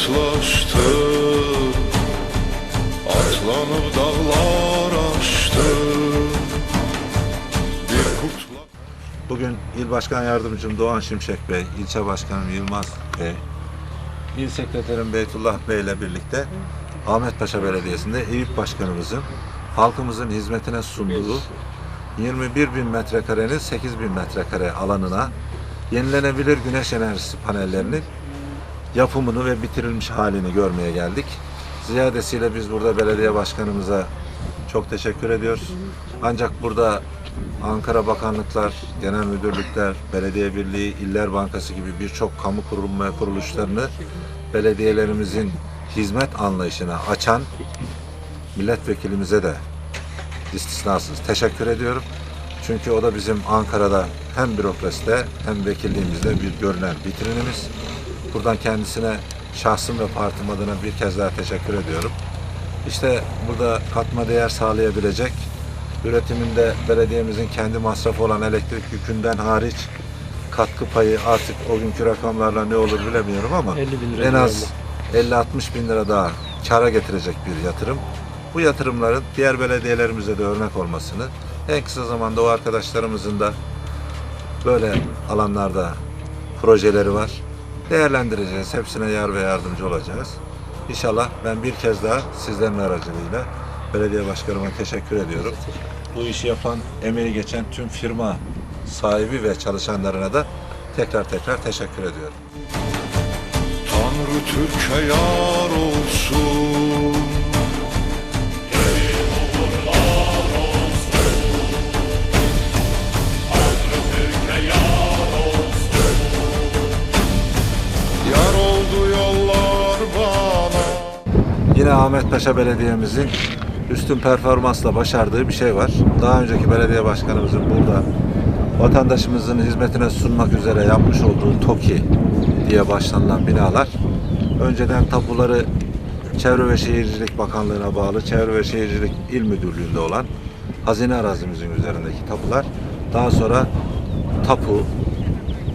inatlaştım Atlanıp dağlar aştım Bugün İl Başkan Yardımcım Doğan Şimşek Bey, ilçe başkanım Yılmaz Bey, İl Sekreterim Beytullah Bey ile birlikte Ahmetpaşa Belediyesi'nde Eyüp Başkanımızın halkımızın hizmetine sunduğu 21 bin metrekarenin 8 bin metrekare alanına yenilenebilir güneş enerjisi panellerinin yapımını ve bitirilmiş halini görmeye geldik. Ziyadesiyle biz burada belediye başkanımıza çok teşekkür ediyoruz. Ancak burada Ankara Bakanlıklar, Genel Müdürlükler, Belediye Birliği, İller Bankası gibi birçok kamu kurum ve kuruluşlarını belediyelerimizin hizmet anlayışına açan milletvekilimize de istisnasız teşekkür ediyorum. Çünkü o da bizim Ankara'da hem bürokraside hem vekilliğimizde bir görünen vitrinimiz. Buradan kendisine şahsım ve partim adına bir kez daha teşekkür ediyorum. İşte burada katma değer sağlayabilecek, üretiminde belediyemizin kendi masrafı olan elektrik yükünden hariç katkı payı artık o günkü rakamlarla ne olur bilemiyorum ama 50 bin lira en az 50-60 bin lira daha kara getirecek bir yatırım. Bu yatırımların diğer belediyelerimize de örnek olmasını, en kısa zamanda o arkadaşlarımızın da böyle alanlarda projeleri var. Değerlendireceğiz. Hepsine yar ve yardımcı olacağız. İnşallah ben bir kez daha sizlerin aracılığıyla belediye başkanıma teşekkür ediyorum. Bu işi yapan, emeği geçen tüm firma sahibi ve çalışanlarına da tekrar tekrar teşekkür ediyorum. Tanrı Türk'e yar olsun Yine Ahmetpaşa Belediye'mizin üstün performansla başardığı bir şey var. Daha önceki belediye başkanımızın burada vatandaşımızın hizmetine sunmak üzere yapmış olduğu TOKİ diye başlanılan binalar önceden tapuları Çevre ve Şehircilik Bakanlığı'na bağlı Çevre ve Şehircilik İl Müdürlüğü'nde olan hazine arazimizin üzerindeki tapular daha sonra tapu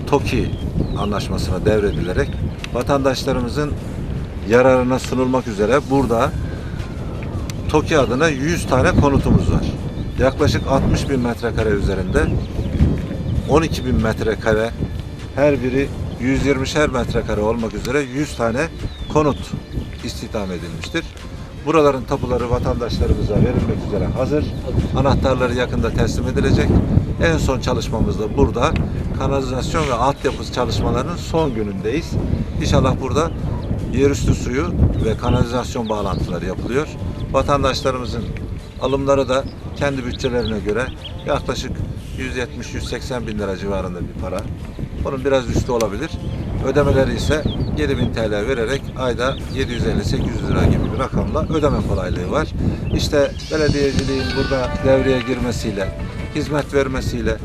TOKİ anlaşmasına devredilerek vatandaşlarımızın yararına sunulmak üzere burada TOKİ adına 100 tane konutumuz var. Yaklaşık 60 bin metrekare üzerinde 12 bin metrekare her biri 120'şer metrekare olmak üzere 100 tane konut istihdam edilmiştir. Buraların tapuları vatandaşlarımıza verilmek üzere hazır. Anahtarları yakında teslim edilecek. En son çalışmamızda burada kanalizasyon ve altyapı çalışmalarının son günündeyiz. İnşallah burada yerüstü suyu ve kanalizasyon bağlantıları yapılıyor. Vatandaşlarımızın alımları da kendi bütçelerine göre yaklaşık 170-180 bin lira civarında bir para. Bunun biraz üstü olabilir. Ödemeleri ise 7000 TL vererek ayda 750-800 lira gibi bir rakamla ödeme kolaylığı var. İşte belediyeciliğin burada devreye girmesiyle, hizmet vermesiyle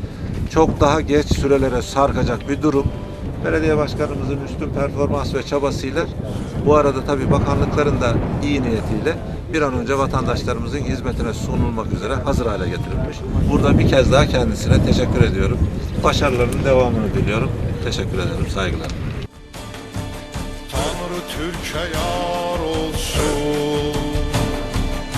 çok daha geç sürelere sarkacak bir durum. Belediye başkanımızın üstün performans ve çabasıyla bu arada tabii bakanlıkların da iyi niyetiyle bir an önce vatandaşlarımızın hizmetine sunulmak üzere hazır hale getirilmiş. Burada bir kez daha kendisine teşekkür ediyorum. Başarılarının devamını diliyorum. Teşekkür ederim. Saygılar. Tanrı Türk'e yar olsun